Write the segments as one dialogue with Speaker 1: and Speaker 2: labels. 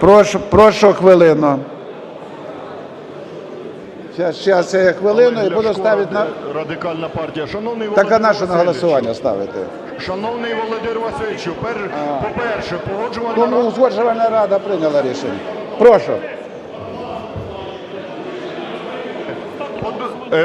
Speaker 1: Прошу, прошу хвилину. Зараз, я хвилину і буду ставити на.
Speaker 2: Радикальна партія. Шановний
Speaker 1: Так а на що на голосування ставити?
Speaker 2: Шановний Володимир Васильовичу, пер... по-перше, погоджувальна
Speaker 1: Тому
Speaker 2: рада...
Speaker 1: узгоджувальна рада прийняла рішення. Прошу.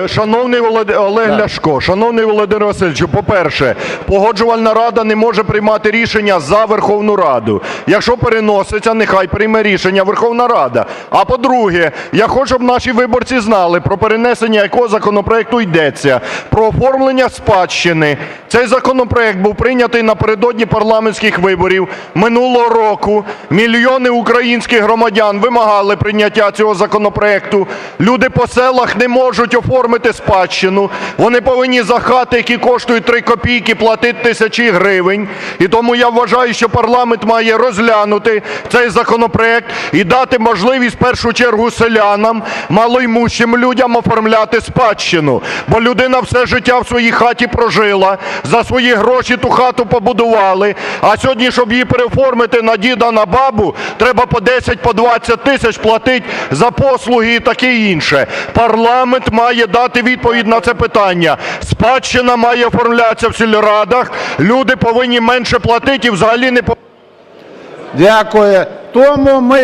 Speaker 2: Шановний Волод... Олег. Ляшко, шановний Володимир Васильович, по-перше, погоджувальна рада не може приймати рішення за Верховну Раду. Якщо переноситься, нехай прийме рішення Верховна Рада. А по-друге, я хочу, щоб наші виборці знали, про перенесення якого законопроекту йдеться. Про оформлення спадщини. Цей законопроект був прийнятий напередодні парламентських виборів минулого року. Мільйони українських громадян вимагали прийняття цього законопроекту. Люди по селах не можуть оформити спадщину. Вони повинні за хати, які коштують 3 копійки, платити тисячі гривень. І тому я вважаю, що парламент має розглянути цей законопроект і дати можливість в першу чергу селянам, малоймущим людям оформляти спадщину. Бо людина все життя в своїй хаті прожила, за свої гроші ту хату побудували. А сьогодні, щоб її переоформити на діда, на бабу, треба по 10, по 20 тисяч платити за послуги і таке інше. Парламент має дати відповідь на це питання. Спадщина має оформлятися в сільрадах. Люди повинні менше платити і взагалі не
Speaker 1: Дякую. Тому ми